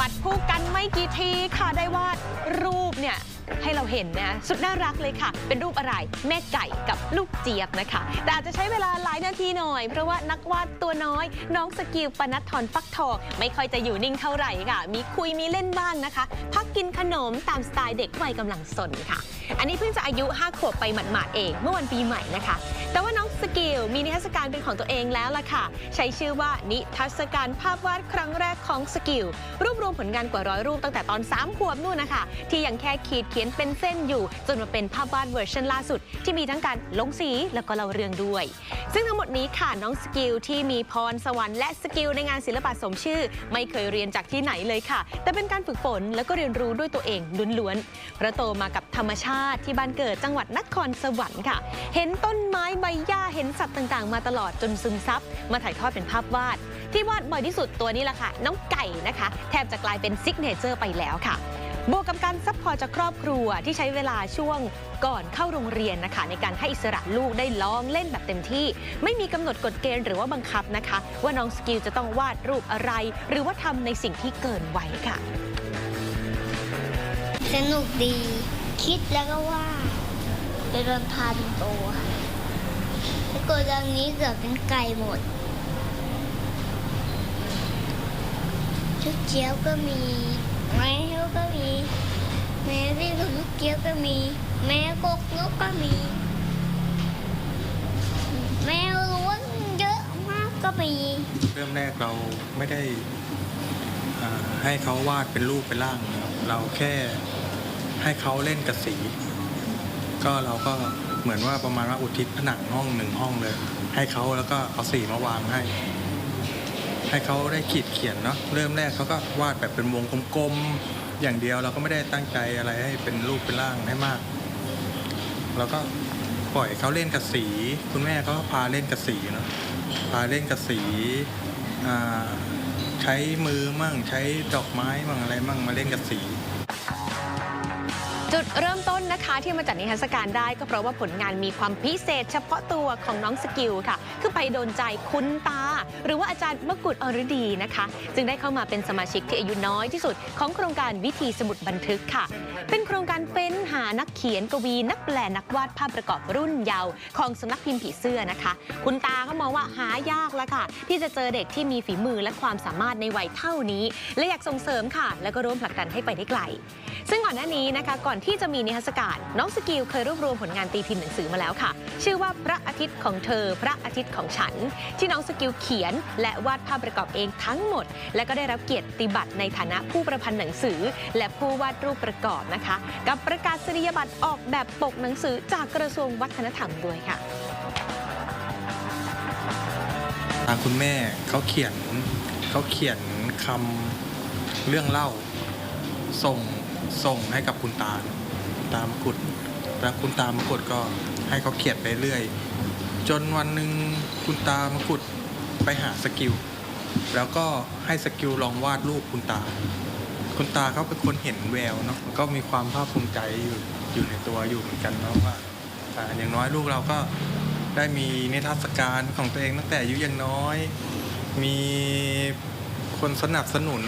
วัดคู่กันไม่กี่ทีค่ะได้วาดรูปเนี่ย ให้เราเห็นนะสุดน่ารักเลยค่ะ เป็นรูปอะไรแม่ไก่กับลูกเจี๊ยบนะคะ แต่อาจจะใช้เวลาหลายนาทีหน่อย เพราะว่านักวาดตัวน้อย น้องสกิลปนัดทรฟักทองไม่ค่อยจะอยู่นิ่งเท่าไหร่ค่ะ มีคุยมีเล่นบ้างนะคะ พักกินขนมตามสไตล์เด็กวัยกำลังสนค่ะ อันนี้เพิ่งจะอายุ 5 ขวบไปหมาดๆเอง เมื่อวันปีใหม่นะคะ แต่ว่าน้องสกิลมีนิทรรศการเป็นของตัวเองแล้วล่ะค่ะ ใช้ชื่อว่านิทรรศการภาพวาดครั้งแรกของสกิลรวบรวมผลงานกว่าร้อยรูปตั้งแต่ตอน 3 ขวบนู่นนะคะ ที่ยังแค่ขีดเขียนเป็นเส้นอยู่ จนมาเป็นภาพวาดเวอร์ชันล่าสุด ที่มีทั้งการลงสีแล้วก็เล่าเรื่องด้วย ซึ่งทั้งหมดนี้ค่ะน้องสกิลที่มีพรสวรรค์และสกิลในงานศิลปะสมชื่อ ไม่เคยเรียนจากที่ไหนเลยค่ะ แต่เป็นการฝึกฝนแล้วก็เรียนรู้ด้วยตัวเองล้วนๆเพราะโตมากับธรรมชาติที่บ้านเกิดจังหวัดนครสวรรค์ค่ะ เห็นต้นไม้ใบหญ้าเห็นสัตว์ต่างๆ มาตลอดจนซึมซับมาถ่ายทอดเป็นภาพวาด ที่วาดบ่อยที่สุดตัวนี้แหละค่ะ น้องไก่นะคะ แทบจะกลายเป็นซิกเนเจอร์ไปแล้วค่ะ บวกกับการซัพพอร์ตจากครอบครัวที่ใช้เวลาช่วงก่อนเข้าโรงเรียนนะคะ ในการให้อิสระลูกได้ลองเล่นแบบเต็มที่ ไม่มีกำหนดกฎเกณฑ์หรือว่าบังคับนะคะ ว่าน้องสกิลจะต้องวาดรูปอะไร หรือว่าทำในสิ่งที่เกินวัยค่ะ สนุกดี คิดแล้วก็ว่าไปโดนพาเป็นตัวแล้วกดังนี้เกือบเป็นไก่หมดชุดเจียบก็มี แมวก็มี แมวที่ลูกเจี๊ยบก็มีแมวกกนกก็มี แมวล้วนเยอะมากก็มี เริ่มแรกเราไม่ได้อ่าให้เขาวาดเป็นรูปเป็นร่างนะครับเราแค่ให้เขาเล่นกับสี ก็เราก็เหมือนว่าประมาณว่าอุทิศผนังห้องหนึ่งห้องเลย ให้เขาแล้วก็เอาสีมาวางให้ ให้เขาได้ขีดเขียนเนาะเริ่มแรกเขาก็วาดแบบเป็นวงกลมๆอย่างเดียวเราก็ไม่ได้ตั้งใจอะไรให้เป็นรูปเป็นร่างให้มากเราก็ปล่อยเขาเล่นกับสี คุณแม่เขาก็พาเล่นกับสีเนาะพาเล่นกับสีใช้มือมั่งใช้ดอกไม้มั่งอะไรมั่งมาเล่นกับสี จุดเริ่มต้นนะคะที่มาจัดนิทรรศการได้ก็เพราะว่าผลงานมีความพิเศษ เฉพาะตัวของน้องสกิลค่ะ คือไปโดนใจคุณตา หรือว่าอาจารย์มกุฎอรดีนะคะ จึงได้เข้ามาเป็นสมาชิกที่อายุน้อยที่สุด ของโครงการวิธีสมุดบันทึกค่ะ เป็นโครงการเฟ้นหานักเขียนกวี นักแปลนักวาดภาพประกอบรุ่นเยาว์ของสำนักพิมพ์ผีเสื้อนะคะ คุณตาเขามองว่าหายากแล้วค่ะ ที่จะเจอเด็กที่มีฝีมือและความสามารถในวัยเท่านี้ และอยากส่งเสริมค่ะ แล้วก็ร่วมผลักดันให้ไปได้ไกล ซึ่งก่อนหน้านี้นะคะก่อนที่จะมีนิทรรศการ น้องสกิลเคยรวบรวมผลงานตีพิมพ์หนังสือมาแล้วค่ะ ชื่อว่าพระอาทิตย์ของเธอ พระอาทิตย์ของฉัน ที่น้องสกิลเขียน และวาดภาพประกอบเองทั้งหมด และก็ได้รับเกียรติบัตรในฐานะผู้ประพันธ์หนังสือ และผู้วาดรูปประกอบนะคะ กับประกาศนียบัตรออกแบบปกหนังสือจากกระทรวงวัฒนธรรมด้วยค่ะคุณแม่เขาเขียนเขาเขียนคำเรื่องเล่าส่ง ส่งให้กับคุณตาคุณตามกุฎแล้วคุณตามกุฎก็ให้เขาเขียนไปเรื่อย จนวันหนึ่งคุณตามกุฎไปหาสกิลแล้วก็ให้สกิลลองวาดรูปคุณตา คุณตาเขาเป็นคนเห็นแววเนาะก็มีความภาคภูมิใจอยู่อยู่ในตัวอยู่เหมือนกันเนาะว่าอ่าอย่างน้อยลูกเราก็ได้มีนิทรรศการของตัวเองตั้งแต่อายุยังน้อย มี คนสนับสนุน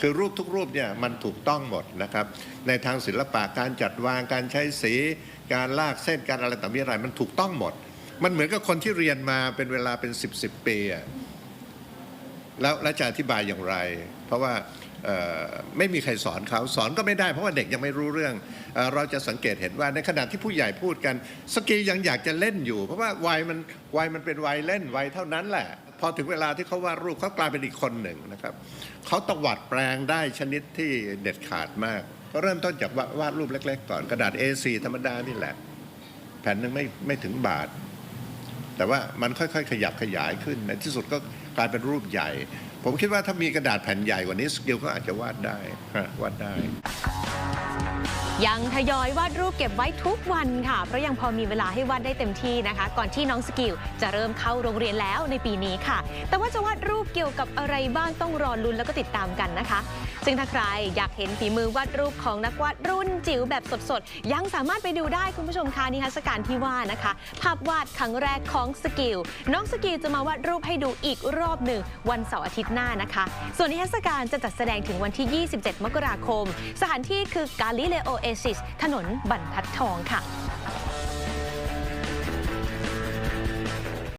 คือรูปทุกรูปเนี่ยมันถูกต้องหมดนะครับ ในทางศิลปะการจัดวางการใช้สี การลากเส้นการอะไรต่างๆอะไรมันถูกต้องหมด มันเหมือนกับคนที่เรียนมาเป็นเวลาเป็น10บสปีอะแล้วแล้วจะอธิบายอย่างไร เพราะว่าไม่มีใครสอนเขาสอนก็ไม่ได้เพราะว่าเด็กยังไม่รู้เรื่องเอเราจะสังเกตเห็นว่าในขณะที่ผู้ใหญ่พูดกัน สกียังอยากจะเล่นอยู่ เพราะว่าวัยมันวัยมันเป็นวัยเล่นวัยเท่านั้นแหละ พอถึงเวลาที่เขาวาดรูปเขากลายเป็นอีกคนหนึ่งนะครับเขาตวัดแปลงได้ชนิดที่เด็ดขาดมากก็เริ่มต้นจากวาดรูปเล็ก ๆ ก่อนกระดาษ A4 ธรรมดานี่แหละ แผ่นหนึ่งไม่ไม่ถึงบาท แต่ว่ามันค่อยๆ ขยับขยายขึ้นในที่สุดก็กลายเป็นรูปใหญ่ ผมคิดว่าถ้ามีกระดาษแผ่นใหญ่กว่านี้สกิลก็อาจจะวาดได้วาดได้ ยังทยอยวาดรูปเก็บไว้ทุกวันค่ะ เพราะยังพอมีเวลาให้วาดได้เต็มที่นะคะ ก่อนที่น้องสกิลจะเริ่มเข้าโรงเรียนแล้วในปีนี้ค่ะ แต่ว่าจะวาดรูปเกี่ยวกับอะไรบ้างต้องรอลุ้นแล้วก็ติดตามกันนะคะ ซึ่งถ้าใครอยากเห็นฝีมือวาดรูปของนักวาดรุ่นจิ๋วแบบสดๆ ยังสามารถไปดูได้คุณผู้ชมคะนิทรรศการที่ว่านะคะ ภาพวาดครั้งแรกของสกิลน้องสกิลจะมาวาดรูปให้ดูอีกรอบหนึ่งวันเสาร์อาทิตย์หน้านะคะ ส่วนนิทรรศการจะจัดแสดงถึงวันที่ 27 มกราคม สถานที่คือกาลิเลโอเอซิสถนนบรรทัดทองค่ะ